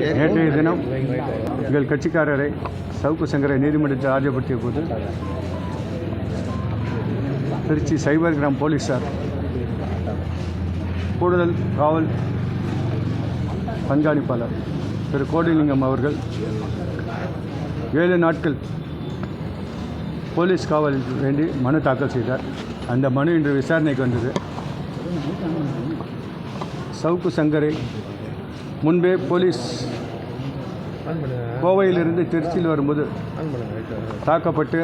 நேற்றைய தினம் எங்கள் கட்சிக்காரரை சவுக்கு சங்கரை நீதிமன்றத்தில் ஆஜர்படுத்திய போது திருச்சி சைபர் கிராம் போலீஸார் கூடுதல் காவல் கண்காணிப்பாளர் திரு கோடிலிங்கம் அவர்கள் ஏழு நாட்கள் போலீஸ் காவல் வேண்டி மனு தாக்கல் செய்தார். அந்த மனு இன்று விசாரணைக்கு வந்தது. சவுக்கு சங்கரை முன்பே போலீஸ் கோவையிலிருந்து திருச்சியில் வரும்போது தாக்கப்பட்டு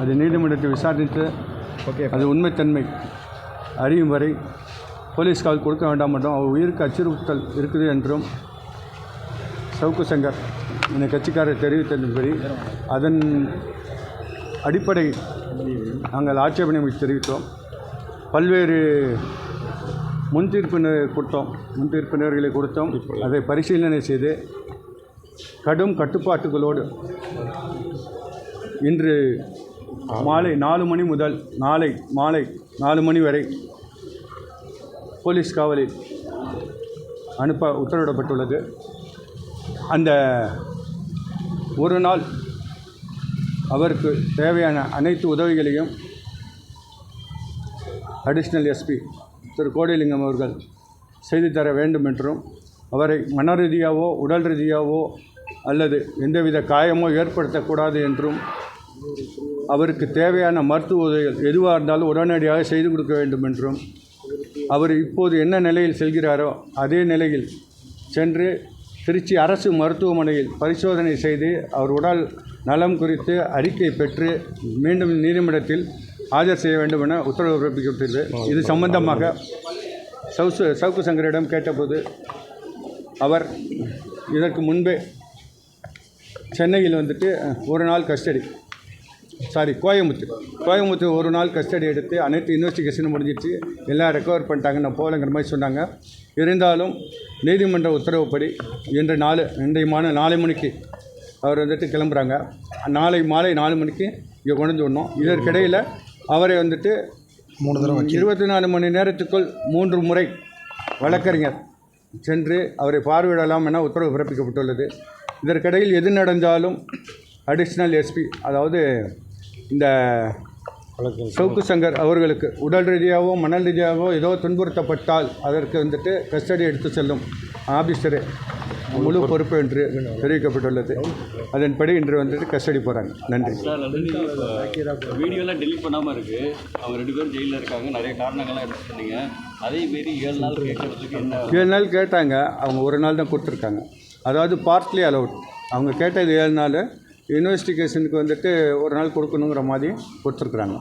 அது நீதிமன்றத்தை விசாரித்து அது உண்மைத்தன்மை அறியும் வரை போலீஸ் கால் கொடுக்க வேண்டாம் என்றும் அவர் உயிருக்கு அச்சுறுத்தல் இருக்குது என்றும் சவுக்கு சங்கர் இந்த கட்சிக்காரர் தெரிவித்ததன்படி அதன் அடிப்படை நாங்கள் ஆட்சேபனை தெரிவித்தோம். பல்வேறு முன்தீர்ப்பினர் கொடுத்தோம். முன்தீர்ப்பினர்களை கொடுத்தோம். அதை பரிசீலனை செய்து கடும் கட்டுப்பாட்டுகளோடு இன்று மாலை நாலு மணி முதல் நாளை மாலை நாலு மணி வரை போலீஸ் காவலில் அனுப்ப உத்தரவிடப்பட்டுள்ளது. அந்த ஒரு நாள் அவருக்கு தேவையான அனைத்து உதவிகளையும் அடிஷ்னல் எஸ்பி திரு கோடிலிங்கம் அவர்கள் செய்து தர வேண்டும் என்றும் அவரை மன ரீதியாவோ உடல் ரீதியாவோ அல்லது எந்தவித காயமோ ஏற்படுத்தக்கூடாது என்றும் அவருக்கு தேவையான மருத்துவ உதவிகள் எதுவாக இருந்தாலும் உடனடியாக செய்து கொடுக்க வேண்டும் என்றும் அவர் இப்போது என்ன நிலையில் செல்கிறாரோ அதே நிலையில் சென்று திருச்சி அரசு மருத்துவமனையில் பரிசோதனை செய்து அவர் உடல் நலம் குறித்து அறிக்கை பெற்று மீண்டும் நீதிமன்றத்தில் ஆஜர் செய்ய வேண்டும் என உத்தரவு பிறப்பிக்கப்பட்டது இது சம்பந்தமாக சவுசு சவுக்கு சங்கரிடம் கேட்டபோது அவர் இதற்கு முன்பே சென்னையில் வந்துட்டு ஒரு நாள் கஸ்டடி சாரி கோயம்புத்தூர் கோயம்புத்தூர் ஒரு நாள் கஸ்டடி எடுத்து அனைத்து இன்வெஸ்டிகேஷனும் முடிஞ்சிச்சு எல்லாம் ரெக்கவர் பண்ணிட்டாங்க நான் போகலங்கிற மாதிரி சொன்னாங்க. இருந்தாலும் நீதிமன்ற உத்தரவுப்படி இன்று நாலு இன்றைய மாலை நாலு மணிக்கு அவர் வந்துட்டு கிளம்புறாங்க. நாளை மாலை நாலு மணிக்கு இங்கே கொண்டு வந்து விடணும். இதற்கிடையில் அவரை வந்துட்டு மூணு தடவை இருபத்தி நாலு மணி நேரத்துக்குள் மூன்று முறை வழக்கறிஞர் சென்று அவரை பார்வையிடலாம் என உத்தரவு பிறப்பிக்கப்பட்டுள்ளது. இதற்கிடையில் எது நடந்தாலும் அடிஷ்னல் எஸ்பி அதாவது இந்த சவுக்கு சங்கர் அவர்களுக்கு உடல் ரீதியாகவோ மனல் ரீதியாகவோ ஏதோ துன்புறுத்தப்பட்டால் அதற்கு வந்துட்டு கஸ்டடி எடுத்து செல்லும் ஆபீசரே முழு பொறுப்பு. என்று தெரிவிக்கப்பட்டுள்ளது. அதன்படி இன்று வந்துட்டு கஸ்டடி போகிறாங்க நன்றி. வீடியோலாம் டெலிட் பண்ணாமல் இருக்குது அவங்க ரெண்டு பேரும் ஜெயிலில் இருக்காங்க. நிறைய காரணங்கள்லாம் எடுத்து சொன்னீங்க. அதே மாரி ஏழு நாள் கேட்கறதுக்கு என்ன? ஏழு நாள் கேட்டாங்க. அவங்க ஒரு நாள் தான் கொடுத்துருக்காங்க. அதாவது பார்ட்லி அலவுட் அவங்க கேட்டது ஏழு நாள். இன்வெஸ்டிகேஷனுக்கு வந்துட்டு ஒரு நாள் கொடுக்கணுங்கிற மாதிரி கொடுத்துருக்குறாங்க.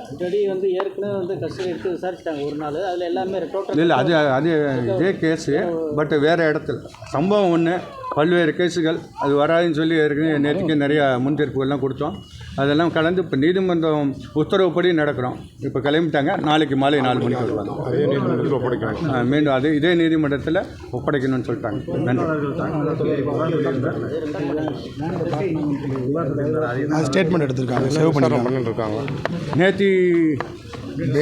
ஆல்ரெடி வந்து ஏற்கனவே வந்து கஸ்டடி எடுத்து விசாரிச்சிட்டாங்க ஒரு நாள். அதில் எல்லாமே டோட்டல் இல்லை அது அது இதே கேஸு பட் வேறு இடத்துல. சம்பவம் ஒன்று பல்வேறு கேஸுகள் அது வராதுன்னு சொல்லி ஏற்கனவே நேற்றுக்கு நிறையா முன்தீர்ப்புகள்லாம் கொடுத்தோம். அதெல்லாம் கலந்து இப்போ நீதிமன்றம் உத்தரவுப்படி நடக்கிறோம். இப்போ கிளம்பிட்டாங்க. நாளைக்கு மாலை நாலு மணிக்கு வருவாங்க. அதே நீதிமன்றத்தில் ஒப்படைக்கிறாங்க. மீண்டும் அது இதே நீதிமன்றத்தில் ஒப்படைக்கணும்னு சொல்லிட்டாங்க. நன்றி. ஸ்டேட்மெண்ட் எடுத்திருக்காங்க. சேவ் பண்ணிட்டு இருக்காங்க நேற்று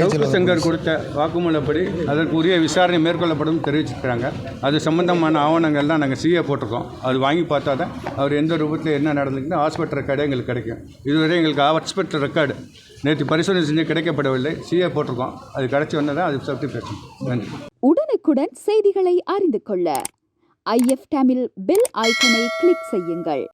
சவுக்கு சங்கர் கொடுத்த வாக்குமூலப்படி அதற்கு உரிய விசாரணை மேற்கொள்ளப்படும் தெரிவிச்சிருக்கிறாங்க. அது சம்பந்தமான ஆவணங்கள்லாம் நாங்கள் சிஏ போட்டிருக்கோம். அது வாங்கி பார்த்தா தான் அவர் எந்த ரூபத்தில் என்ன நடந்துக்குன்னு ஹாஸ்பிட்டல் ரெக்கார்டு எங்களுக்கு கிடைக்கும். இதுவரை எங்களுக்கு ஹாஸ்பிட்டல் ரெக்கார்டு நேற்று பரிசோதனை செஞ்சு கிடைக்கப்படவில்லை. சிஏ போட்டிருக்கோம். அது கிடச்சி வந்தால் தான் அது பற்றி பேசணும் நன்றி. உடனுக்குடன் செய்திகளை அறிந்து கொள்ள ஐஎஃப் தமிழ் பெல் ஐக்கனை கிளிக் செய்யுங்கள்.